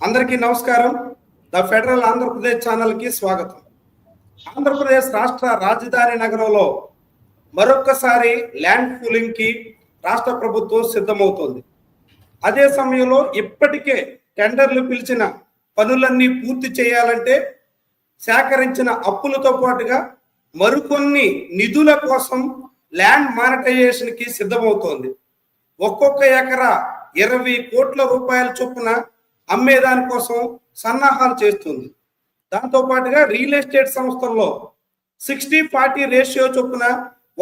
అందరికీ నమస్కారం. The federal Andhra Pradesh ఛానల్కి స్వాగతం. ఆంధ్రప్రదేశ్ రాష్ట్ర రాజధాని నగరంలో మరొక్కసారి ల్యాండ్ పూలింగ్కి రాష్ట్ర ప్రభుత్వం సిద్ధమవుతోంది. అదే సమయంలో ఇప్పటికే టెండర్లు పిలిచిన పనులన్నీ పూర్తి చేయాలంటే సేకరించిన అప్పులతో పాటుగా మరికొన్ని నిధుల కోసం ల్యాండ్ మానిటైజేషన్కి సిద్ధమవుతోంది. ఒక్కొక్క ఎకరా ఇరవై కోట్ల రూపాయల చొప్పున అమ్మేదాని కోసం సన్నాహాలు చేస్తుంది. దాంతో పాటుగా రియల్ ఎస్టేట్ సంస్థల్లో సిక్స్టీ ఫార్టీ రేషియో చొప్పున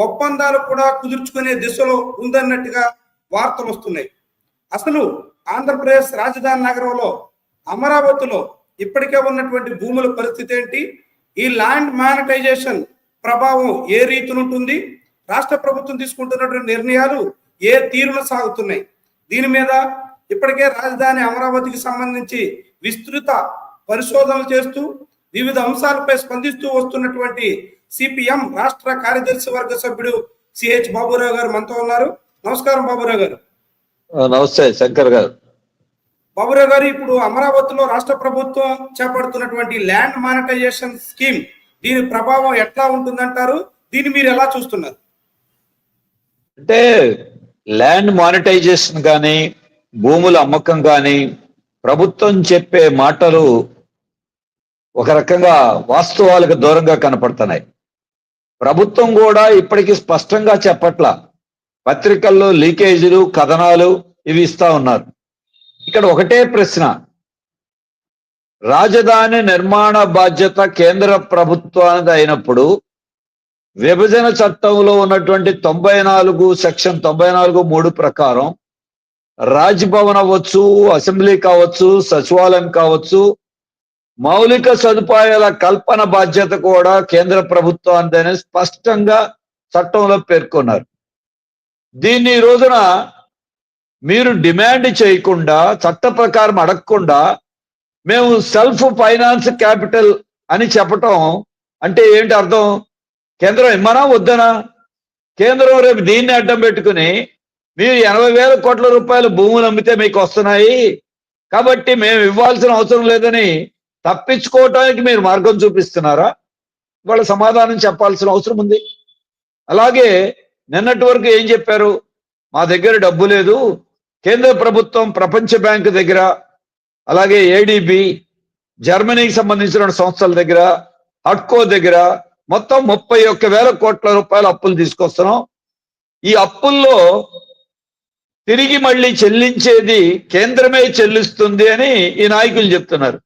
ఒప్పందాలు కూడా కుదుర్చుకునే దిశలో ఉందన్నట్టుగా వార్తలు వస్తున్నాయి. అసలు ఆంధ్రప్రదేశ్ రాజధాని నగరంలో అమరావతిలో ఇప్పటికే ఉన్నటువంటి భూముల పరిస్థితి ఏంటి? ఈ ల్యాండ్ మానిటైజేషన్ ప్రభావం ఏ రీతిలో ఉంటుంది? రాష్ట్ర ప్రభుత్వం తీసుకుంటున్నటువంటి నిర్ణయాలు ఏ తీరున సాగుతున్నాయి? దీని మీద ఇప్పటికే రాజధాని అమరావతికి సంబంధించి విస్తృత పరిశోధనలు చేస్తూ వివిధ అంశాలపై స్పందిస్తూ వస్తున్నటువంటి సిపిఎం రాష్ట్ర కార్యదర్శి వర్గ సభ్యుడు సిహెచ్ బాబురావు గారు మనతో ఉన్నారు. నమస్కారం బాబురావు గారు. నమస్తే శంకర్ గారు. బాబురావు గారు ఇప్పుడు అమరావతిలో రాష్ట్ర ప్రభుత్వం చేపడుతున్నటువంటి ల్యాండ్ మానిటైజేషన్ స్కీమ్ దీని ప్రభావం ఎట్లా ఉంటుందంటారు? దీన్ని మీరు ఎలా చూస్తున్నారు? అంటే ల్యాండ్ మానిటైజేషన్ కానీ భూముల అమ్మకం కానీ ప్రభుత్వం చెప్పే మాటలు ఒక రకంగా వాస్తవాలకు దూరంగా కనపడుతున్నాయి. ప్రభుత్వం కూడా ఇప్పటికీ స్పష్టంగా చెప్పట్ల. పత్రికల్లో లీకేజీలు కథనాలు ఇవి ఇస్తా ఉన్నారు. ఇక్కడ ఒకటే ప్రశ్న. రాజధాని నిర్మాణ బాధ్యత కేంద్ర ప్రభుత్వానికి అయినప్పుడు విభజన చట్టంలో ఉన్నటువంటి తొంభై నాలుగు సెక్షన్ తొంభై నాలుగు మూడు ప్రకారం రాజ్భవన్ అవ్వచ్చు అసెంబ్లీ కావచ్చు సచివాలయం కావచ్చు మౌలిక సదుపాయాల కల్పన బాధ్యత కూడా కేంద్ర ప్రభుత్వానిదని స్పష్టంగా చట్టంలో పేర్కొన్నారు. దీన్ని ఈ రోజున మీరు డిమాండ్ చేయకుండా చట్ట ప్రకారం అడగకుండా మేము సెల్ఫ్ ఫైనాన్స్ క్యాపిటల్ అని చెప్పటం అంటే ఏంటి అర్థం? కేంద్రం ఇమ్మనా వద్దనా? కేంద్రం రేపు దీన్ని అడ్డం పెట్టుకుని మీరు ఎనభై వేల కోట్ల రూపాయల భూములు అమ్మితే మీకు వస్తున్నాయి. కాబట్టి మేము ఇవ్వాల్సిన అవసరం లేదని తప్పించుకోవటానికి మీరు మార్గం చూపిస్తున్నారా? వాళ్ళ సమాధానం చెప్పాల్సిన అవసరం ఉంది. అలాగే నిన్నటి వరకు ఏం చెప్పారు? మా దగ్గర డబ్బు లేదు. కేంద్ర ప్రభుత్వం ప్రపంచ బ్యాంకు దగ్గర అలాగే ఏడిబి జర్మనీకి సంబంధించిన సంస్థల దగ్గర హట్కో దగ్గర మొత్తం ముప్పై ఒక్క వేల కోట్ల రూపాయల అప్పులు తీసుకొస్తున్నాం. ఈ అప్పుల్లో తిరిగి మళ్ళీ చెల్లించేది కేంద్రమే చెల్లిస్తుంది అని ఈ నాయకులు చెప్తున్నారు.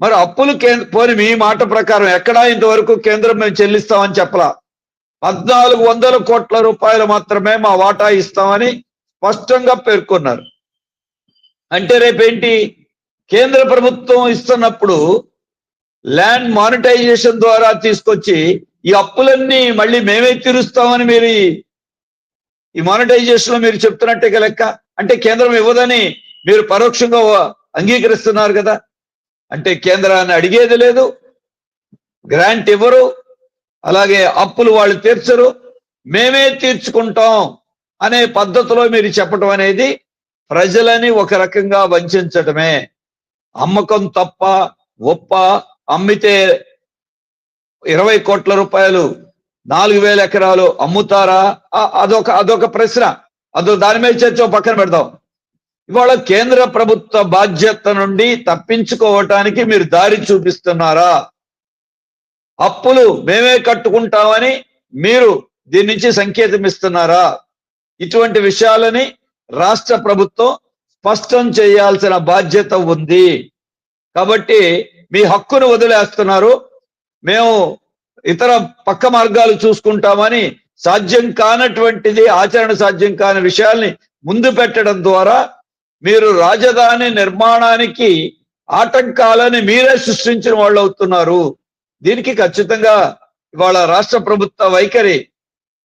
మరి అప్పులు కేంద్ర పోని మీ మాట ప్రకారం ఎక్కడా ఇంతవరకు కేంద్రం మేము చెల్లిస్తామని చెప్పలా? పద్నాలుగు వందల కోట్ల రూపాయలు మాత్రమే మా వాటా ఇస్తామని స్పష్టంగా పేర్కొన్నారు. అంటే రేపేంటి? కేంద్ర ప్రభుత్వం ఇస్తున్నప్పుడు ల్యాండ్ మానిటైజేషన్ ద్వారా తీసుకొచ్చి ఈ అప్పులన్నీ మళ్ళీ మేమే తీరుస్తామని మీరు ఈ- మానిటైజేషన్లో మానిటైజేషన్లో మీరు చెప్తున్నట్టే లెక్క. అంటే కేంద్రం ఇవ్వదని మీరు పరోక్షంగా అంగీకరిస్తున్నారు కదా. అంటే కేంద్రాన్ని అడిగేది లేదు గ్రాంట్ ఇవ్వరు అలాగే అప్పులు వాళ్ళు తీర్చరు మేమే తీర్చుకుంటాం అనే పద్ధతిలో మీరు చెప్పటం అనేది ప్రజలని ఒక రకంగా వంచడమే అమ్మకం తప్ప ఒప్ప అమ్మితే ఇరవై కోట్ల రూపాయలు నాలుగు వేల ఎకరాలు అమ్ముతారా? అదొక అదొక ప్రశ్న. అదో దాని మీద చర్చ పక్కన పెడదాం. ఇవాళ కేంద్ర ప్రభుత్వ బాధ్యత నుండి తప్పించుకోవటానికి మీరు దారి చూపిస్తున్నారా? అప్పులు మేమే కట్టుకుంటామని మీరు దీని నుంచి సంకేతం ఇస్తున్నారా ఇటువంటి విషయాలని రాష్ట్ర ప్రభుత్వం స్పష్టం చేయాల్సిన బాధ్యత ఉంది. కాబట్టి మీ హక్కును వదిలేస్తున్నారు. మేము ఇతర పక్క మార్గాలు చూసుకుంటామని సాధ్యం కానటువంటిది ఆచరణ సాధ్యం కాని విషయాల్ని ముందు పెట్టడం ద్వారా మీరు రాజధాని నిర్మాణానికి ఆటంకాలని మీరే సృష్టించిన వాళ్ళు అవుతున్నారు. దీనికి ఖచ్చితంగా ఇవాళ రాష్ట్ర ప్రభుత్వ వైఖరి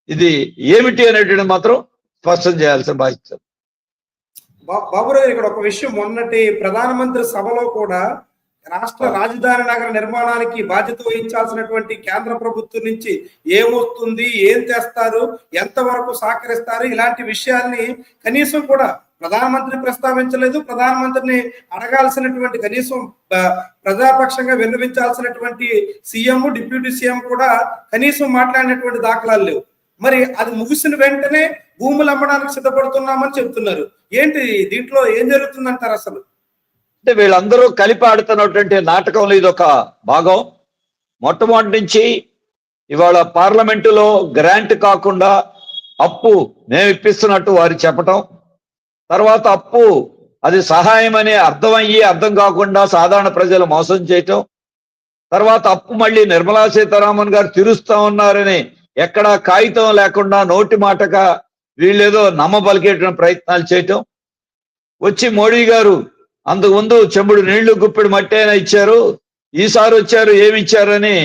ఇది ఏమిటి అనేటువంటి మాత్రం స్పష్టం చేయాల్సిన బాధ్యత. బాబురావు ఇక్కడ ఒక విషయం మొన్నటి ప్రధానమంత్రి సభలో కూడా రాష్ట్ర రాజధాని నగర నిర్మాణానికి బాధ్యత వహించాల్సినటువంటి కేంద్ర ప్రభుత్వం నుంచి ఏమొస్తుంది ఏం తెస్తారు ఎంతవరకు సహకరిస్తారు ఇలాంటి విషయాల్ని కనీసం కూడా ప్రధానమంత్రి ప్రస్తావించలేదు. ప్రధానమంత్రిని అడగాల్సినటువంటి కనీసం ప్రజాపక్షంగా విన్నవించాల్సినటువంటి సీఎం డిప్యూటీ సీఎం కూడా కనీసం మాట్లాడినటువంటి దాఖలాలు లేవు. మరి అది ముగిసిన వెంటనే భూములు అమ్మడానికి సిద్ధపడుతున్నామని చెప్తున్నారు. ఏంటి దీంట్లో ఏం జరుగుతుందంటారు అసలు? అంటే వీళ్ళందరూ కలిపి ఆడుతున్నటువంటి నాటకంలో ఇది ఒక భాగం. మొట్టమొదటి నుంచి ఇవాళ పార్లమెంటులో గ్రాంట్ కాకుండా అప్పు మేము ఇప్పిస్తున్నట్టు వారు చెప్పటం. తర్వాత అప్పు అది సహాయం అని అర్థం అయ్యి అర్థం కాకుండా సాధారణ ప్రజలు మోసం చేయటం. తర్వాత అప్పు మళ్ళీ నిర్మలా సీతారామన్ గారు తీరుస్తా ఉన్నారని ఎక్కడా కాగితం లేకుండా నోటి మాటగా వీళ్ళేదో నమ్మ పలికేటువంటి ప్రయత్నాలు చేయటం. వచ్చి మోడీ గారు అంతకుముందు చెంబుడు నీళ్ళు గుప్పెడు మట్టి అయినా ఇచ్చారు? ఈసారి వచ్చారు ఏమి ఇచ్చారని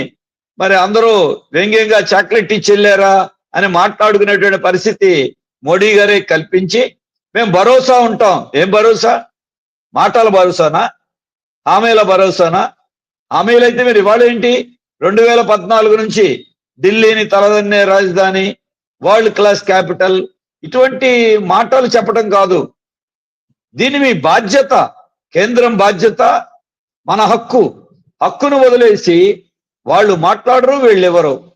మరి అందరూ వ్యంగ్యంగా చాక్లెట్ ఇచ్చి వెళ్ళారా అని మాట్లాడుకునేటువంటి పరిస్థితి మోడీ గారే కల్పించి మేము భరోసా ఉంటాం. ఏం భరోసా? మాటల భరోసానా? హామీల భరోసానా? హామీలైతే మీరు ఇవాళ ఏంటి రెండు వేల పద్నాలుగు నుంచి ఢిల్లీని తలదన్నే రాజధాని వరల్డ్ క్లాస్ క్యాపిటల్ ఇటువంటి మాటలు చెప్పడం కాదు. దీని మీ బాధ్యత కేంద్రం బాధ్యత మన హక్కు. హక్కును వదిలేసి వాళ్ళు మాట్లాడరు వీళ్ళెవరు.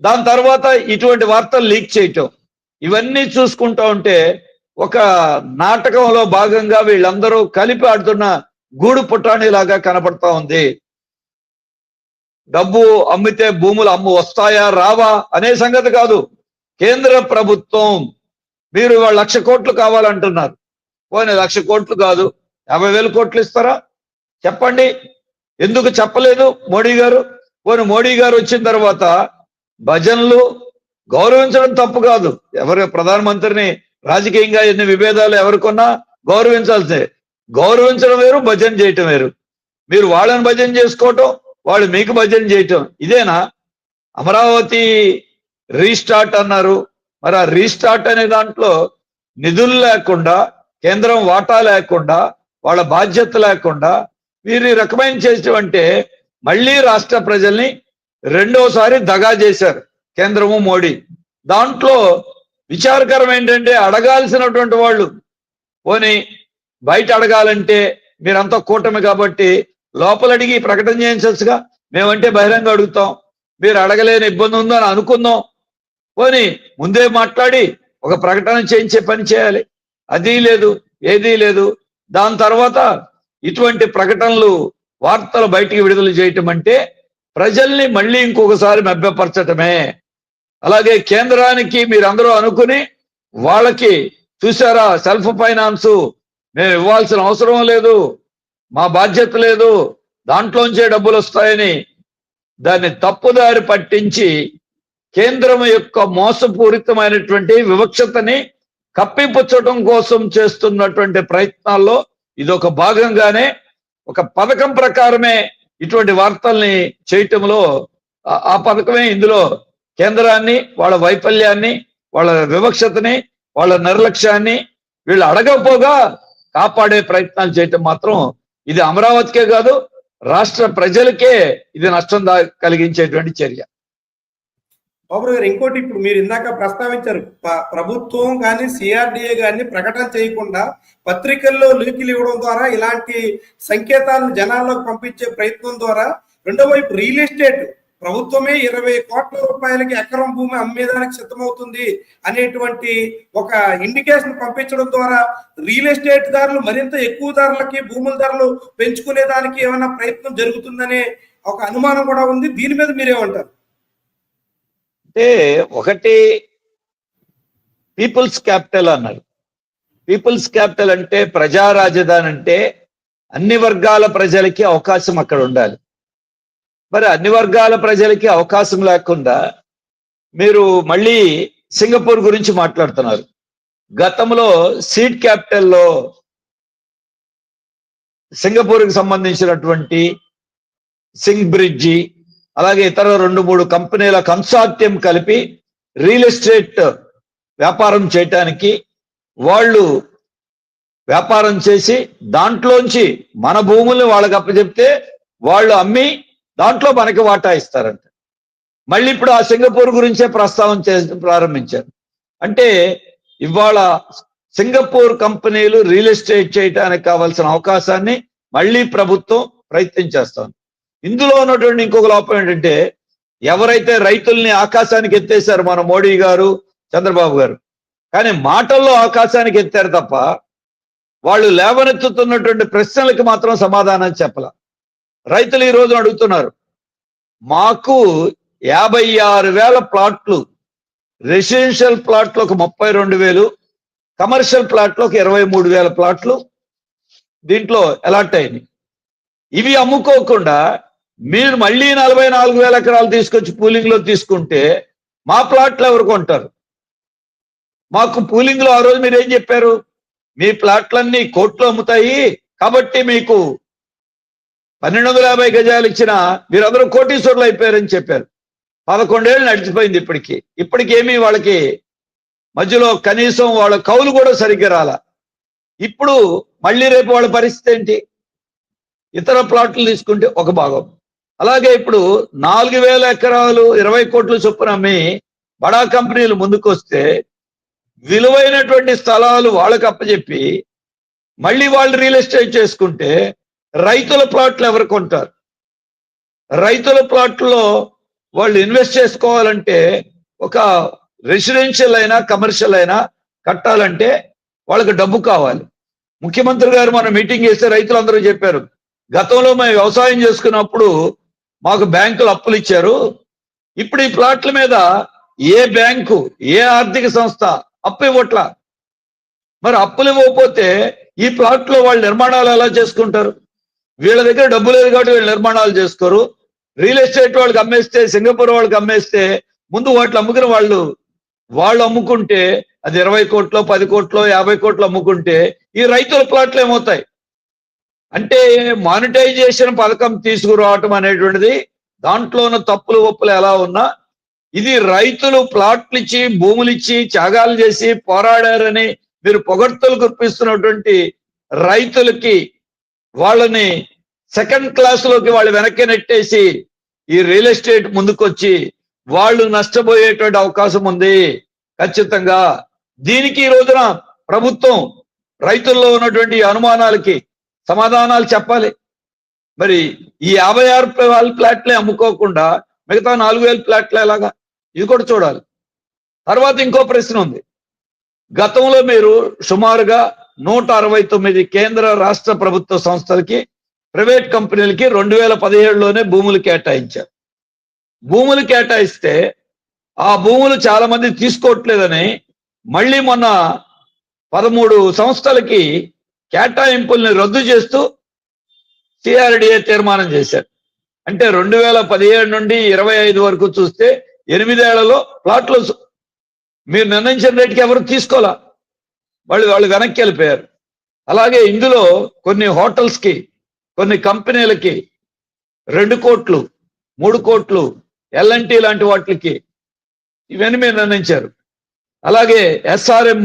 దాని తర్వాత ఇటువంటి వార్తలు లీక్ చేయటం. ఇవన్నీ చూసుకుంటా ఉంటే ఒక నాటకంలో భాగంగా వీళ్ళందరూ కలిపి ఆడుతున్న గూడు పుట్టాణిలాగా కనపడతా ఉంది. డబ్బు అమ్మితే భూములు అమ్ము వస్తాయా రావా అనే సంగతి కాదు. కేంద్ర ప్రభుత్వం మీరు లక్ష కోట్లు కావాలంటున్నారు. పోనీ లక్ష కోట్లు కాదు. యాభై వేల కోట్లు ఇస్తారా? చెప్పండి. ఎందుకు చెప్పలేదు మోడీ గారు? పోనీ మోడీ గారు వచ్చిన తర్వాత భజనలు గౌరవించడం తప్పు కాదు. ఎవరు ప్రధానమంత్రిని రాజకీయంగా ఎన్ని విభేదాలు ఎవరికొన్నా గౌరవించాల్సిందే. గౌరవించడం వేరు భజన చేయటం వేరు. మీరు వాళ్ళని భజన చేసుకోవటం వాళ్ళు మీకు భజన చేయటం. ఇదేనా? అమరావతి రీస్టార్ట్ అన్నారు. మరి ఆ రీస్టార్ట్ అనే దాంట్లో నిధులు లేకుండా కేంద్రం వాటా లేకుండా వాళ్ళ బాధ్యత లేకుండా వీరు ఈ రకమైన చేసేవంటే మళ్ళీ రాష్ట్ర ప్రజల్ని రెండోసారి దగా చేశారు కేంద్రము మోడీ. దాంట్లో విచారకరం ఏంటంటే అడగాల్సినటువంటి వాళ్ళు పోనీ బయట అడగాలంటే మీరంతా కూటమి కాబట్టి లోపల అడిగి ప్రకటన చేయించచ్చుగా మేమంటే బహిరంగ అడుగుతాం. మీరు అడగలేని ఇబ్బంది ఉందని అనుకుందాం. పోనీ ముందే మాట్లాడి ఒక ప్రకటన చేయించే పని చేయాలి. అది లేదు ఏదీ లేదు. దాని తర్వాత ఇటువంటి ప్రకటనలు వార్తలు బయటికి విడుదల చేయటం అంటే ప్రజల్ని మళ్ళీ ఇంకొకసారి మభ్యపరచటమే అలాగే కేంద్రానికి మీరందరూ అనుకుని వాళ్ళకి చూసారా సెల్ఫ్ ఫైనాన్స్ మేము ఇవ్వాల్సిన అవసరం లేదు మా బాధ్యత లేదు దాంట్లోంచే డబ్బులు వస్తాయని దాన్ని తప్పుదారి పట్టించి కేంద్రం యొక్క మోసపూరితమైనటువంటి వివక్షతని కప్పిపుచ్చడం కోసం చేస్తున్నటువంటి ప్రయత్నాల్లో ఇది ఒక భాగంగానే ఒక పథకం ప్రకారమే ఇటువంటి వార్తల్ని చేయటంలో ఆ- పథకమే ఇందులో కేంద్రాన్ని వాళ్ళ వైఫల్యాన్ని వాళ్ళ వివక్షతని వాళ్ళ నిర్లక్ష్యాన్ని వీళ్ళు అడగపోగా కాపాడే ప్రయత్నాలు చేయటం మాత్రం ఇది అమరావతికే కాదు రాష్ట్ర ప్రజలకే ఇది నష్టం దా- కలిగించేటువంటి చర్య. బాబు గారు ఇంకోటి ఇప్పుడు మీరు ఇందాక ప్రస్తావించారు ప్రభుత్వం కానీ సిఆర్డిఏ కానీ ప్రకటన చేయకుండా పత్రికల్లో లీకులు ఇవ్వడం ద్వారా ఇలాంటి సంకేతాలను జనాల్లోకి పంపించే ప్రయత్నం ద్వారా రెండో వైపు రియల్ ఎస్టేట్ ప్రభుత్వమే ఇరవై కోట్ల రూపాయలకి ఎకరం భూమి అమ్మేదానికి సిద్ధమవుతుంది అనేటువంటి ఒక ఇండికేషన్ పంపించడం ద్వారా రియల్ ఎస్టేట్ ధరలు మరింత ఎక్కువ ధరలకి భూముల ధరలు పెంచుకునే దానికి ఏమైనా ప్రయత్నం జరుగుతుందనే ఒక అనుమానం కూడా ఉంది. దీని మీద మీరేమంటారు? అంటే ఒకటి పీపుల్స్ క్యాపిటల్ అన్నారు. పీపుల్స్ క్యాపిటల్ అంటే ప్రజా రాజధాని అంటే అన్ని వర్గాల ప్రజలకి అవకాశం అక్కడ ఉండాలి. మరి అన్ని వర్గాల ప్రజలకి అవకాశం లేకుండా మీరు మళ్ళీ సింగపూర్ గురించి మాట్లాడుతున్నారు. గతంలో సీడ్ క్యాపిటల్లో సింగపూర్కి సంబంధించినటువంటి సింగ్ బ్రిడ్జి అలాగే ఇతర రెండు మూడు కంపెనీల కన్సార్టియం కలిపి రియల్ ఎస్టేట్ వ్యాపారం చేయటానికి వాళ్ళు వ్యాపారం చేసి దాంట్లోంచి మన భూముల్ని వాళ్ళకి అప్పచెప్తే వాళ్ళు అమ్మి దాంట్లో మనకి వాటా ఇస్తారంట. మళ్ళీ ఇప్పుడు ఆ సింగపూర్ గురించే ప్రస్తావన చే ప్రారంభించారు. అంటే ఇవాళ సింగపూర్ కంపెనీలు రియల్ ఎస్టేట్ చేయడానికి కావాల్సిన అవకాశాన్ని మళ్ళీ ప్రభుత్వం ప్రయత్నం చేస్తాం ఇందులో ఉన్నటువంటి ఇంకొక లోపం ఏంటంటే ఎవరైతే రైతుల్ని ఆకాశానికి ఎత్తేసారు మన మోడీ గారు చంద్రబాబు గారు కానీ మాటల్లో ఆకాశానికి ఎత్తారు తప్ప వాళ్ళు లేవనెత్తుతున్నటువంటి ప్రశ్నలకు మాత్రం సమాధానం చెప్పాల. రైతులు ఈ రోజు అడుగుతున్నారు మాకు యాభై ఆరు వేల ప్లాట్లు రెసిడెన్షియల్ ప్లాట్లు ఒక ముప్పై రెండు వేలు కమర్షియల్ ప్లాట్లు ఒక ఇరవై మూడు వేల ప్లాట్లు దీంట్లో అలాట్ అయినాయి? ఇవి అమ్ముకోకుండా మీరు మళ్ళీ నలభై నాలుగు వేల ఎకరాలు తీసుకొచ్చి పూలింగ్లో తీసుకుంటే మా ప్లాట్లు ఎవరు కొంటారు? మాకు పూలింగ్లో ఆ రోజు మీరు ఏం చెప్పారు? మీ ప్లాట్లన్నీ కోట్లు అమ్ముతాయి కాబట్టి మీకు పన్నెండు వందల యాభై గజాలు ఇచ్చిన మీరందరూ కోటీశ్వరులు అయిపోయారని చెప్పారు. పదకొండేళ్ళు నడిచిపోయింది ఇప్పటికి. ఇప్పటికేమీ వాళ్ళకి మధ్యలో కనీసం వాళ్ళ కౌలు కూడా సరిగ్గా రాల. ఇప్పుడు మళ్ళీ రేపు వాళ్ళ పరిస్థితి ఏంటి? ఇతర ప్లాట్లు తీసుకుంటే ఒక భాగం. అలాగే ఇప్పుడు నాలుగు వేల ఎకరాలు ఇరవై కోట్లు చొప్పున అమ్మి బడా కంపెనీలు ముందుకొస్తే విలువైనటువంటి స్థలాలు వాళ్ళకి అప్పచెప్పి మళ్ళీ వాళ్ళు రియల్ ఎస్టేట్ చేసుకుంటే రైతుల ప్లాట్లు ఎవరు కొంటారు? రైతుల ప్లాట్లో వాళ్ళు ఇన్వెస్ట్ చేసుకోవాలంటే ఒక రెసిడెన్షియల్ అయినా కమర్షియల్ అయినా కట్టాలంటే వాళ్ళకి డబ్బు కావాలి. ముఖ్యమంత్రి గారు మనం మీటింగ్ చేస్తే రైతులందరూ చెప్పారు గతంలో మేము వ్యవసాయం చేసుకున్నప్పుడు మాకు బ్యాంకులు అప్పులు ఇచ్చారు. ఇప్పుడు ఈ ప్లాట్ల మీద ఏ బ్యాంకు ఏ ఆర్థిక సంస్థ అప్పు ఇవ్వట్లా? మరి అప్పులు ఇవ్వకపోతే ఈ ప్లాట్లో వాళ్ళు నిర్మాణాలు ఎలా చేసుకుంటారు? వీళ్ళ దగ్గర డబ్బు లేదు కాబట్టి వీళ్ళు నిర్మాణాలు చేసుకోరు. రియల్ ఎస్టేట్ వాళ్ళకి అమ్మేస్తే సింగపూర్ వాళ్ళకి అమ్మేస్తే ముందు వాటిని అమ్ముకుని వాళ్ళు వాళ్ళు అమ్ముకుంటే అది ఇరవై కోట్లో పది కోట్లో యాభై కోట్లు అమ్ముకుంటే ఈ రైతుల ప్లాట్లు ఏమవుతాయి? అంటే మానిటైజేషన్ పథకం తీసుకురావటం అనేటువంటిది దాంట్లో ఉన్న తప్పులు ఒప్పులు ఎలా ఉన్నా ఇది రైతులు ప్లాట్లు ఇచ్చి భూములు ఇచ్చి త్యాగాలు చేసి పోరాడారని మీరు పొగడ్తలు కురిపిస్తున్నటువంటి రైతులకి వాళ్ళని సెకండ్ క్లాస్లోకి వాళ్ళు వెనక్కి నెట్టేసి ఈ రియల్ ఎస్టేట్ ముందుకొచ్చి వాళ్ళు నష్టపోయేటువంటి అవకాశం ఉంది. ఖచ్చితంగా దీనికి ఈ రోజున ప్రభుత్వం రైతుల్లో ఉన్నటువంటి అనుమానాలకి సమాధానాలు చెప్పాలి. మరి ఈ యాభై ఆరు వేల ప్లాట్లే అమ్ముకోకుండా మిగతా నాలుగు వేల ప్లాట్లు ఎలాగా? ఇది కూడా చూడాలి. తర్వాత ఇంకో ప్రశ్న ఉంది. గతంలో మీరు సుమారుగా నూట అరవై తొమ్మిది కేంద్ర రాష్ట్ర ప్రభుత్వ సంస్థలకి ప్రైవేట్ కంపెనీలకి రెండు వేల పదిహేడులోనే భూములు కేటాయించారు. భూములు కేటాయిస్తే ఆ భూములు చాలా మంది తీసుకోవట్లేదని మళ్ళీ మొన్న పదమూడు సంస్థలకి కేటాయింపుల్ని రద్దు చేస్తూ సిఆర్డిఏ తీర్మానం చేశారు. అంటే రెండు వేల పదిహేడు నుండి ఇరవై ఐదు వరకు చూస్తే ఎనిమిదేళ్ళలో ప్లాట్లు మీరు నిర్ణయించిన రేటుకి ఎవరు తీసుకోవాలా వాళ్ళు వాళ్ళు వెనక్కి వెళ్ళిపోయారు. అలాగే ఇందులో కొన్ని హోటల్స్కి కొన్ని కంపెనీలకి రెండు కోట్లు మూడు కోట్లు ఎల్ఎన్టీ లాంటి వాటికి ఇవన్నీ మీరు నిర్ణయించారు. అలాగే ఎస్ఆర్ఎం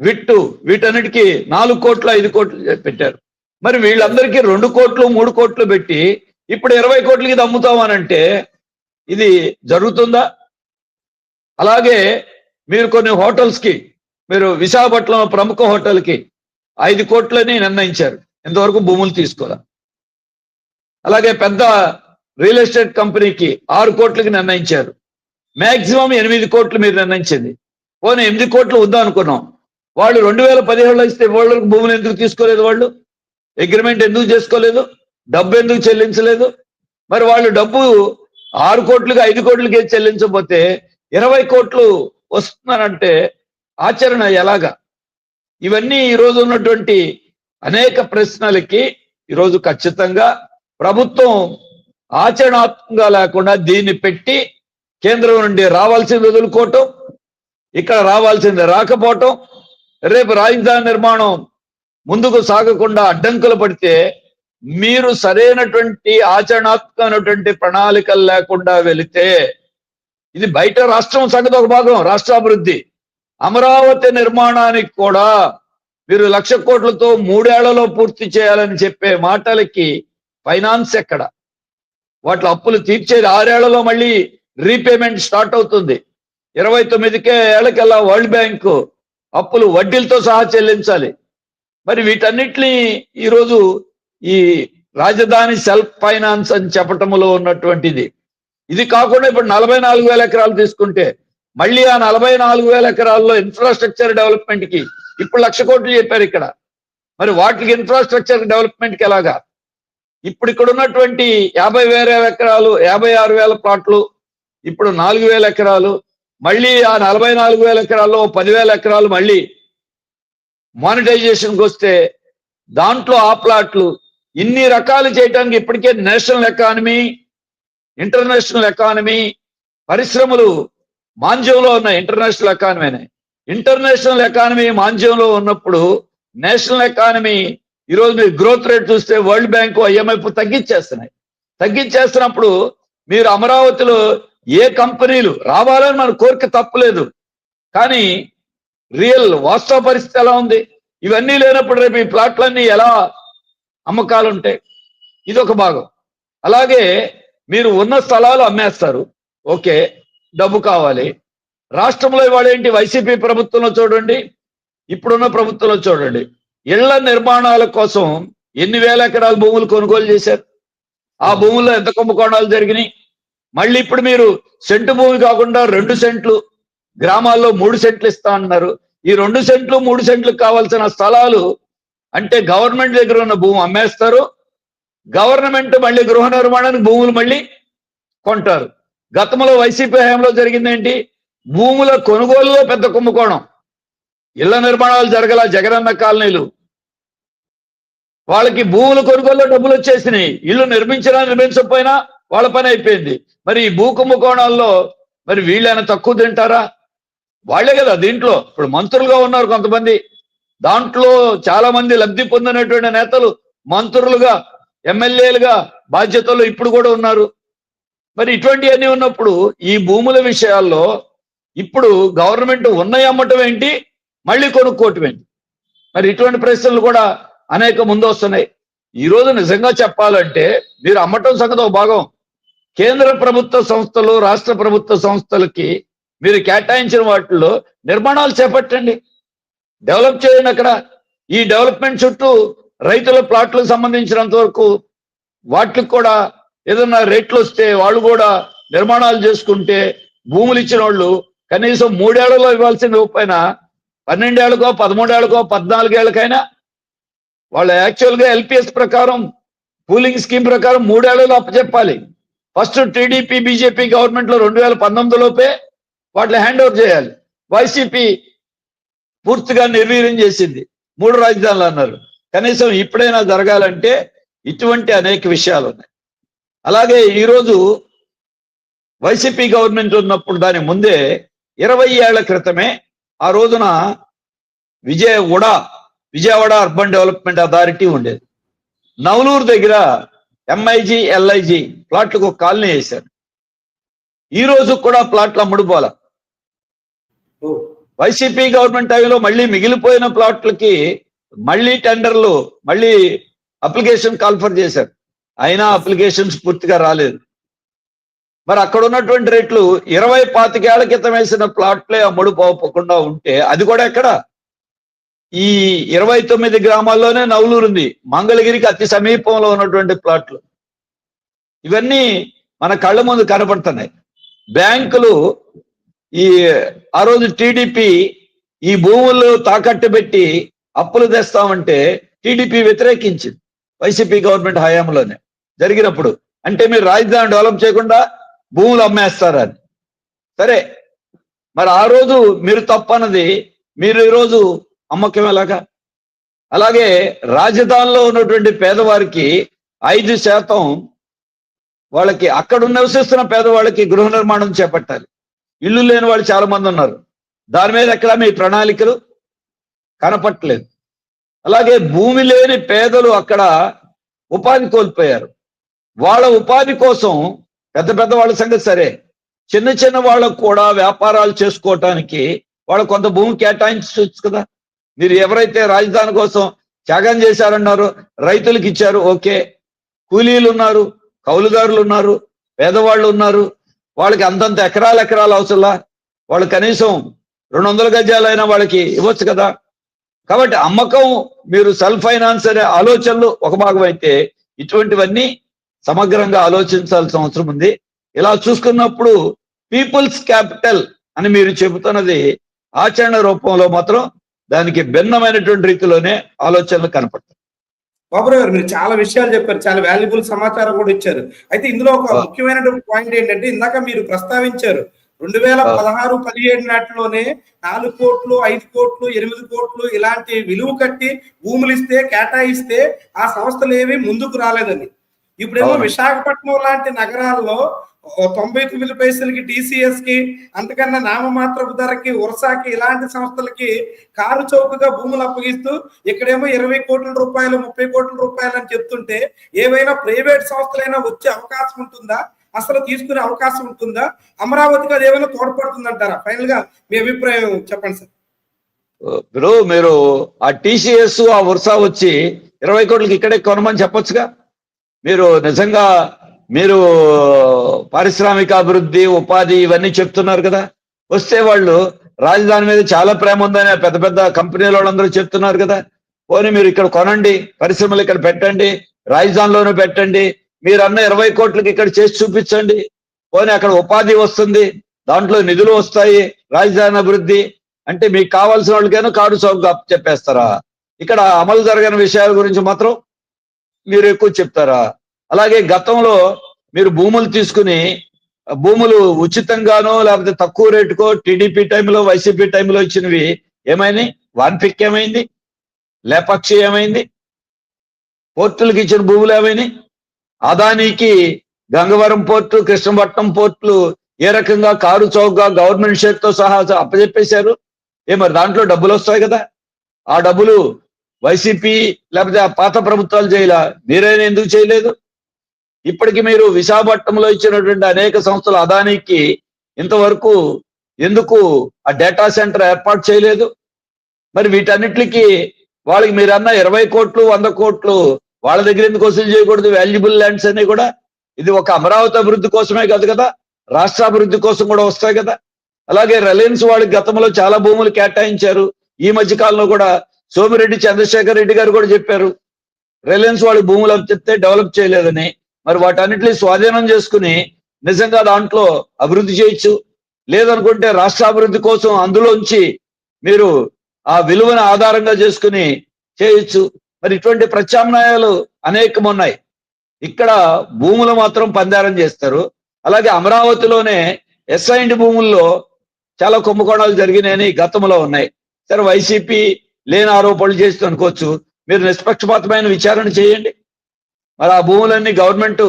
విట్టు వీటన్నిటికీ నాలుగు కోట్లు ఐదు కోట్లు పెట్టారు. మరి వీళ్ళందరికీ రెండు కోట్లు మూడు కోట్లు పెట్టి ఇప్పుడు ఇరవై కోట్లకి దమ్ముతామనంటే అమ్ముతామనంటే ఇది జరుగుతుందా? అలాగే మీరు కొన్ని హోటల్స్కి మీరు విశాఖపట్నం ప్రముఖ హోటల్కి ఐదు కోట్లని నిర్ణయించారు. ఇంతవరకు భూములు తీసుకోలే. అలాగే పెద్ద రియల్ ఎస్టేట్ కంపెనీకి ఆరు కోట్లకి నిర్ణయించారు. మ్యాక్సిమం ఎనిమిది కోట్లు మీరు నిర్ణయించింది. పోనీ ఎనిమిది కోట్లు ఉందా అనుకున్నాం వాళ్ళు రెండు వేల పదిహేడులో ఇస్తే వాళ్ళకి భూములు ఎందుకు తీసుకోలేదు వాళ్ళు? అగ్రిమెంట్ ఎందుకు చేసుకోలేదు? డబ్బు ఎందుకు చెల్లించలేదు? మరి వాళ్ళు డబ్బు ఆరు కోట్లకి ఐదు కోట్లకి చెల్లించకపోతే ఇరవై కోట్లు వస్తున్నారంటే ఆచరణ ఎలాగా? ఇవన్నీ ఈరోజు ఉన్నటువంటి అనేక ప్రశ్నలకి ఈరోజు ఖచ్చితంగా ప్రభుత్వం ఆచరణాత్మకంగా లేకుండా దీన్ని పెట్టి కేంద్రం నుండి రావాల్సింది వదులుకోవటం ఇక్కడ రావాల్సింది రాకపోవటం రేపు రాజధాని నిర్మాణం ముందుకు సాగకుండా అడ్డంకులు పడితే మీరు సరైనటువంటి ఆచరణాత్మకమైనటువంటి ప్రణాళికలు లేకుండా వెళితే ఇది బయట రాష్ట్రం సంగతి ఒక భాగం రాష్ట్రాభివృద్ధి. అమరావతి నిర్మాణానికి కూడా మీరు లక్ష కోట్లతో మూడేళ్ళలో పూర్తి చేయాలని చెప్పే మాటలకి ఫైనాన్స్ ఎక్కడ? వాటి అప్పులు తీర్చేది ఆరేళ్ళలో మళ్ళీ రీపేమెంట్ స్టార్ట్ అవుతుంది. ఇరవై తొమ్మిదికే ఏళ్ళకెల్లా వరల్డ్ బ్యాంకు అప్పులు వడ్డీలతో సహా చెల్లించాలి. మరి వీటన్నిటిని ఈరోజు ఈ రాజధాని సెల్ఫ్ ఫైనాన్స్ అని చెప్పటంలో ఉన్నటువంటిది. ఇది కాకుండా ఇప్పుడు నలభై నాలుగు వేల ఎకరాలు తీసుకుంటే మళ్ళీ ఆ నలభై నాలుగు వేల ఎకరాల్లో ఇన్ఫ్రాస్ట్రక్చర్ డెవలప్మెంట్కి ఇప్పుడు లక్ష కోట్లు చెప్పారు ఇక్కడ. మరి వాటికి ఇన్ఫ్రాస్ట్రక్చర్ డెవలప్మెంట్కి ఎలాగా? ఇప్పుడు ఇక్కడ ఉన్నటువంటి యాభై వేల ఎకరాలు యాభై ఆరు వేల ప్లాట్లు ఇప్పుడు నాలుగు వేల ఎకరాలు మళ్ళీ ఆ నలభై నాలుగు వేల ఎకరాల్లో పదివేల ఎకరాలు మళ్ళీ మానిటైజేషన్కి వస్తే దాంట్లో ఆ ప్లాట్లు ఇన్ని రకాలు చేయడానికి ఇప్పటికే నేషనల్ ఎకానమీ ఇంటర్నేషనల్ ఎకానమీ పరిశ్రమలు మాంద్యంలో ఉన్న ఇంటర్నేషనల్ ఎకానమీనే ఇంటర్నేషనల్ ఎకానమీ మాంద్యంలో ఉన్నప్పుడు నేషనల్ ఎకానమీ ఈరోజు మీరు గ్రోత్ రేట్ చూస్తే వరల్డ్ బ్యాంకు ఐఎంఎఫ్ తగ్గించేస్తున్నాయి. తగ్గించేస్తున్నప్పుడు మీరు అమరావతిలో ఏ కంపెనీలు రావాలని మన కోరిక తప్పులేదు కానీ రియల్ వాస్తవ పరిస్థితి ఎలా ఉంది? ఇవన్నీ లేనప్పుడు రేపు ఈ ప్లాట్లన్నీ ఎలా అమ్మకాలు ఉంటాయి ఇది ఒక భాగం. అలాగే మీరు ఉన్న స్థలాలు అమ్మేస్తారు. ఓకే డబ్బు కావాలి. రాష్ట్రంలో ఇవాళ ఏంటి? వైసీపీ ప్రభుత్వంలో చూడండి ఇప్పుడున్న ప్రభుత్వంలో చూడండి. ఇళ్ళ నిర్మాణాల కోసం ఎన్ని వేల ఎకరాల భూములు కొనుగోలు చేశారు? ఆ భూముల్లో ఎంత కుంభకోణాలు జరిగినాయి? మళ్ళీ ఇప్పుడు మీరు సెంటు భూమి కాకుండా రెండు సెంట్లు గ్రామాల్లో మూడు సెంట్లు ఇస్తా అన్నారు. ఈ రెండు సెంట్లు మూడు సెంట్లకు కావాల్సిన స్థలాలు అంటే గవర్నమెంట్ దగ్గర ఉన్న భూమి అమ్మేస్తారు. గవర్నమెంట్ మళ్ళీ గృహ నిర్మాణానికి భూములు మళ్ళీ కొంటారు. గతంలో వైసీపీ హయాంలో జరిగిందేంటి భూముల కొనుగోలులో పెద్ద కుంభకోణం. ఇళ్ళ నిర్మాణాలు జరగల జగనన్న కాలనీలు. వాళ్ళకి భూముల కొనుగోలులో డబ్బులు వచ్చేసినాయి. ఇల్లు నిర్మించినా నిర్మించకపోయినా వాళ్ళ పని అయిపోయింది. మరి ఈ భూకుంభకోణాల్లో మరి వీళ్ళైనా తక్కువ తింటారా? వాళ్ళే కదా దీంట్లో. ఇప్పుడు మంత్రులుగా ఉన్నారు కొంతమంది. దాంట్లో చాలా మంది లబ్ధి పొందినటువంటి నేతలు మంత్రులుగా ఎమ్మెల్యేలుగా బాధ్యతలు ఇప్పుడు కూడా ఉన్నారు. మరి ఇటువంటివన్నీ ఉన్నప్పుడు ఈ భూముల విషయాల్లో ఇప్పుడు గవర్నమెంట్ ఉన్నాయి అమ్మటం ఏంటి? మళ్ళీ కొనుక్కోవటం ఏంటి? మరి ఇటువంటి ప్రశ్నలు కూడా అనేక ముందు వస్తున్నాయి ఈ రోజు నిజంగా చెప్పాలంటే మీరు అమ్మటం సంగతి ఒక భాగం. కేంద్ర ప్రభుత్వ సంస్థలు రాష్ట్ర ప్రభుత్వ సంస్థలకి మీరు కేటాయించిన వాటిల్లో నిర్మాణాలు చేపట్టండి. డెవలప్ చేయండి అక్కడ. ఈ డెవలప్మెంట్ చుట్టూ రైతుల ప్లాట్లకు సంబంధించినంత వరకు వాటికి కూడా ఏదన్నా రేట్లు వస్తే వాళ్ళు కూడా నిర్మాణాలు చేసుకుంటే భూములు ఇచ్చిన వాళ్ళు కనీసం మూడేళ్ళలో ఇవ్వాల్సిన పైన పన్నెండేళ్ళకో పదమూడేళ్ళకో పద్నాలుగేళ్ళకైనా వాళ్ళ యాక్చువల్గా ఎల్పిఎస్ ప్రకారం పూలింగ్ స్కీమ్ ప్రకారం మూడేళ్ళలో అప్పచెప్పాలి. ఫస్ట్ టీడీపీ బీజేపీ గవర్నమెంట్లో రెండు వేల పంతొమ్మిది లోపే వాటిని హ్యాండ్ ఓవర్ చేయాలి. వైసీపీ పూర్తిగా నిర్వీర్యం చేసింది. మూడు రాజధానులు అన్నారు. కనీసం ఇప్పుడైనా జరగాలంటే ఇటువంటి అనేక విషయాలు ఉన్నాయి. అలాగే ఈరోజు వైసీపీ గవర్నమెంట్ ఉన్నప్పుడు దాని ముందే ఇరవై ఏళ్ళ క్రితమే ఆ రోజున Vijayawada Vijayawada urban development authority ఉండేది. నవలూరు దగ్గర ఎంఐజి ఎల్ఐజి ప్లాట్లకు ఒక కాలనీ వేశారు. ఈ రోజు కూడా ప్లాట్లు అమ్ముడుపోల. వైసీపీ గవర్నమెంట్ టైంలో మళ్ళీ మిగిలిపోయిన ప్లాట్లకి మళ్ళీ టెండర్లు మళ్ళీ అప్లికేషన్ కాల్ఫర్ చేశారు. అయినా అప్లికేషన్స్ పూర్తిగా రాలేదు. మరి అక్కడ ఉన్నటువంటి రేట్లు ఇరవై పాతికేళ్ళ క్రితం వేసిన ప్లాట్లే అమ్ముడు పోకుండా ఉంటే అది కూడా ఎక్కడ? ఈ ఇరవై తొమ్మిది గ్రామాల్లోనే నవలూరు ఉంది. మంగళగిరికి అతి సమీపంలో ఉన్నటువంటి ప్లాట్లు ఇవన్నీ మన కళ్ళ ముందు కనపడుతున్నాయి. బ్యాంకులు ఈ ఆ రోజు టీడీపీ ఈ భూములు తాకట్టు పెట్టి అప్పులు తెస్తామంటే టీడీపీ వ్యతిరేకించింది వైసీపీ గవర్నమెంట్ హయాంలోనే. జరిగినప్పుడు అంటే మీరు రాజధాని డెవలప్ చేయకుండా భూములు అమ్మేస్తారని సరే మరి ఆ రోజు మీరు తప్పన్నది మీరు ఈరోజు అమ్మకం ఎలాగా? అలాగే రాజధానిలో ఉన్నటువంటి పేదవారికి ఐదు శాతం వాళ్ళకి అక్కడ నివసిస్తున్న పేదవాళ్ళకి గృహ నిర్మాణం చేపట్టాలి. ఇల్లు లేని వాళ్ళు చాలా మంది ఉన్నారు. దాని మీద ఎక్కడ మీ ప్రణాళికలు? కనపట్లేదు అలాగే భూమి లేని పేదలు అక్కడ ఉపాధి కోల్పోయారు. వాళ్ళ ఉపాధి కోసం పెద్ద పెద్ద వాళ్ళ సంగతి సరే. చిన్న చిన్న వాళ్ళకు కూడా వ్యాపారాలు చేసుకోవటానికి వాళ్ళు కొంత భూమి కేటాయించవచ్చు కదా. మీరు ఎవరైతే రాజధాని కోసం త్యాగం చేశారన్నారో రైతులకు ఇచ్చారు ఓకే. కూలీలు ఉన్నారు కౌలుదారులు ఉన్నారు పేదవాళ్ళు ఉన్నారు. వాళ్ళకి అంతంత ఎకరాల ఎకరాల అవసరంలా? వాళ్ళు కనీసం రెండు వందల గజాలైనా వాళ్ళకి ఇవ్వచ్చు కదా? కాబట్టి అమ్మకం మీరు సెల్ఫ్ ఫైనాన్స్ అనే ఆలోచనలు ఒక భాగం అయితే ఇటువంటివన్నీ సమగ్రంగా ఆలోచించాల్సిన అవసరం ఉంది. ఇలా చూసుకున్నప్పుడు పీపుల్స్ క్యాపిటల్ అని మీరు చెబుతున్నది ఆచరణ రూపంలో మాత్రం దానికి భిన్నమైనటువంటి రీతిలోనే ఆలోచనలు కనపడతాయి బాబురావు గారు మీరు చాలా విషయాలు చెప్పారు చాలా వాల్యుబుల్ సమాచారం కూడా ఇచ్చారు అయితే ఇందులో ఒక ఆ. ముఖ్యమైనటువంటి పాయింట్ ఏంటంటే ఇందాక మీరు ప్రస్తావించారు రెండు వేల. పదహారు పదిహేడు నాటిలోనే నాలుగు కోట్లు ఐదు కోట్లు ఎనిమిది కోట్లు ఇలాంటి విలువ కట్టి భూములు ఇస్తే కేటాయిస్తే ఆ సంస్థలు ఏవి ముందుకు రాలేదని ఇప్పుడేమో. విశాఖపట్నం లాంటి నగరాల్లో తొంభై తొమ్మిది పైసలకి టీసీఎస్కి అంతకన్నా నామమాత్రపు ధరకి ఉరసాకి ఇలాంటి సంస్థలకి కారు చౌకగా భూములు అప్పగిస్తూ ఇక్కడేమో ఇరవై కోట్ల రూపాయలు ముప్పై కోట్ల రూపాయలు అని చెప్తుంటే ఏవైనా ప్రైవేట్ సంస్థలైనా వచ్చే అవకాశం ఉంటుందా? అసలు తీసుకునే అవకాశం ఉంటుందా? అమరావతికి అది ఏమైనా తోడ్పడుతుందంటారా? ఫైనల్గా మీ అభిప్రాయం చెప్పండి సార్. ఇప్పుడు మీరు ఆ టీసీఎస్ ఆ వరుస వచ్చి ఇరవై కోట్లకి ఇక్కడే కొనమని చెప్పొచ్చుగా? మీరు నిజంగా మీరు పారిశ్రామిక అభివృద్ధి ఉపాధి ఇవన్నీ చెప్తున్నారు కదా. వస్తే వాళ్ళు రాజధాని మీద చాలా ప్రేమ ఉందని పెద్ద పెద్ద కంపెనీల వాళ్ళందరూ చెప్తున్నారు కదా. పోనీ మీరు ఇక్కడ కొనండి పరిశ్రమలు ఇక్కడ పెట్టండి రాజధానిలోనూ పెట్టండి మీరు అన్న ఇరవై కోట్లకి ఇక్కడ చేసి చూపించండి. పోనీ అక్కడ ఉపాధి వస్తుంది దాంట్లో నిధులు వస్తాయి రాజధాని అభివృద్ధి అంటే మీకు కావాల్సిన వాళ్ళకైనా కాడు చౌక చెప్పేస్తారా? ఇక్కడ అమలు జరగని విషయాల గురించి మాత్రం మీరు ఎక్కువ చెప్తారా? అలాగే గతంలో మీరు భూములు తీసుకుని భూములు ఉచితంగానో లేకపోతే తక్కువ రేటుకో టీడీపీ టైంలో వైసీపీ టైంలో ఇచ్చినవి ఏమైంది? వన్ పిక్ ఏమైంది? లేపక్షి ఏమైంది? పోర్టులకు ఇచ్చిన భూములు ఏమైనాయి అదానికి గంగవరం పోర్టు కృష్ణపట్నం పోర్టులు ఏ రకంగా కారు చౌకగా గవర్నమెంట్ షేర్తో సహా అప్పచెప్పేశారు ఏ మరి దాంట్లో డబ్బులు వస్తాయి కదా. ఆ డబ్బులు వైసీపీ లేకపోతే ఆ పాత ప్రభుత్వాలు చేయాల? మీరైనా ఎందుకు చేయలేదు? ఇప్పటికి మీరు విశాఖపట్నంలో ఇచ్చినటువంటి అనేక సంస్థలు అదానికి ఇంతవరకు ఎందుకు ఆ డేటా సెంటర్ ఏర్పాటు చేయలేదు? మరి వీటన్నిటికి వాళ్ళకి మీరన్న ఇరవై కోట్లు వంద కోట్లు వాళ్ళ దగ్గర ఎందుకు వసూలు చేయకూడదు? వాల్యుబుల్ ల్యాండ్స్ అన్ని కూడా ఇది ఒక అమరావతి అభివృద్ధి కోసమే కాదు కదా? రాష్ట్ర అభివృద్ధి కోసం కూడా వస్తాయి కదా? అలాగే రిలయన్స్ వాళ్ళకి గతంలో చాలా భూములు కేటాయించారు. ఈ మధ్య కాలంలో కూడా సోమిరెడ్డి చంద్రశేఖర్ రెడ్డి గారు కూడా చెప్పారు. రిలయన్స్ వాళ్ళకి భూములు చెప్తే డెవలప్ చేయలేదని. మరి వాటన్నిటిని స్వాధీనం చేసుకుని నిజంగా దాంట్లో అభివృద్ధి చేయొచ్చు. లేదనుకుంటే రాష్ట్ర అభివృద్ధి కోసం అందులోంచి మీరు ఆ విలువను ఆధారంగా చేసుకుని చేయొచ్చు. మరి ఇటువంటి ప్రత్యామ్నాయాలు అనేకం ఉన్నాయి ఇక్కడ భూములు మాత్రం పందారం చేస్తారు. అలాగే అమరావతిలోనే ఎస్ఐండ్ భూముల్లో చాలా కుంభకోణాలు జరిగినాయని గతంలో ఉన్నాయి. సరే వైసీపీ లేని ఆరోపణలు చేస్తూ అనుకోవచ్చు. మీరు నిష్పక్షపాతమైన విచారణ చేయండి. మరి ఆ భూములన్నీ గవర్నమెంట్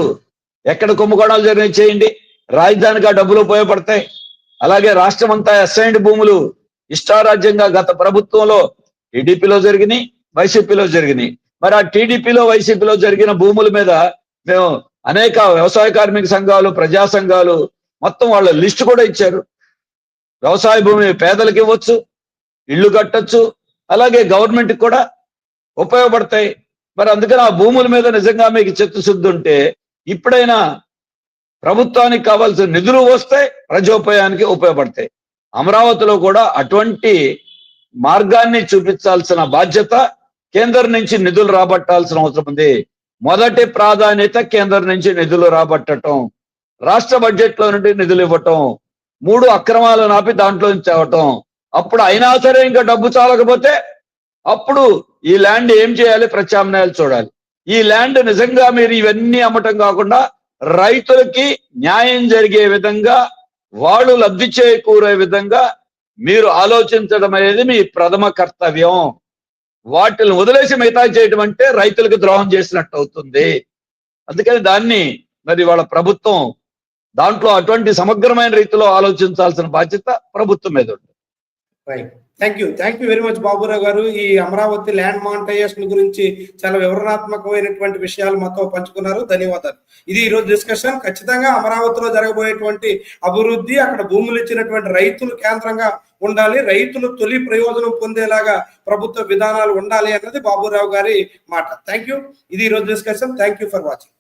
ఎక్కడ కుంభకోణాలు జరిగినాయి చేయండి. రాజధానికి ఆ డబ్బులు ఉపయోగపడతాయి. అలాగే రాష్ట్రం అంతా అసైన్డ్ భూములు ఇష్టారాజ్యంగా గత ప్రభుత్వంలో టీడీపీలో జరిగినాయి వైసీపీలో జరిగినాయి. మరి ఆ టీడీపీలో వైసీపీలో జరిగిన భూముల మీద మేము అనేక వ్యవసాయ కార్మిక సంఘాలు ప్రజా సంఘాలు మొత్తం వాళ్ళ లిస్ట్ కూడా ఇచ్చారు. వ్యవసాయ భూమి పేదలకు ఇవ్వచ్చు ఇల్లు కట్టొచ్చు అలాగే గవర్నమెంట్కి కూడా ఉపయోగపడతాయి. మరి అందుకని ఆ భూముల మీద నిజంగా మీకు చిత్తశుద్ధి ఉంటే ఇప్పుడైనా ప్రభుత్వానికి కావాల్సిన నిధులు వస్తాయి ప్రజోపయానికి ఉపయోగపడతాయి. అమరావతిలో కూడా అటువంటి మార్గాన్ని చూపించాల్సిన బాధ్యత కేంద్రం నుంచి నిధులు రాబట్టాల్సిన అవసరం ఉంది. మొదటి ప్రాధాన్యత కేంద్రం నుంచి నిధులు రాబట్టడం రాష్ట్ర బడ్జెట్లో నుండి నిధులు ఇవ్వటం మూడు అక్రమాలు నాపి దాంట్లో నుంచి తేవటం. అప్పుడు అయినా సరే ఇంకా డబ్బు చాలకపోతే అప్పుడు ఈ ల్యాండ్ ఏం చేయాలి? ప్రత్యామ్నాయాలు చూడాలి. ఈ ల్యాండ్ నిజంగా మీరు ఇవన్నీ అమ్మటం కాకుండా రైతులకి న్యాయం జరిగే విధంగా వాళ్ళు లబ్ధి చేకూరే విధంగా మీరు ఆలోచించడం అనేది మీ ప్రథమ కర్తవ్యం. వాటిని వదిలేసి మిగతా చేయడం అంటే రైతులకు ద్రోహం చేసినట్టు అవుతుంది. అందుకని దాన్ని మరి వాళ్ళ ప్రభుత్వం దాంట్లో అటువంటి సమగ్రమైన రీతిలో ఆలోచించాల్సిన బాధ్యత ప్రభుత్వం మీద ఉంది right thank you thank you very much Baburao garu. ఈ అమరావతి ల్యాండ్ మానిటైజేషన్ గురించి చాలా వివరణాత్మకమైనటువంటి విషయాలు మాతో పంచుకున్నారు. ధన్యవాదాలు. ఇది ఈరోజు డిస్కషన్ ఖచ్చితంగా అమరావతిలో జరగబోయేటువంటి అభివృద్ధి అక్కడ భూములు ఇచ్చినటువంటి రైతులు కేంద్రంగా ఉండాలి. రైతులు తొలి ప్రయోజనం పొందేలాగా ప్రభుత్వ విధానాలు ఉండాలి అన్నది బాబురావు గారి మాట. థ్యాంక్ యూ ఇది ఈ రోజు discussion thank you for watching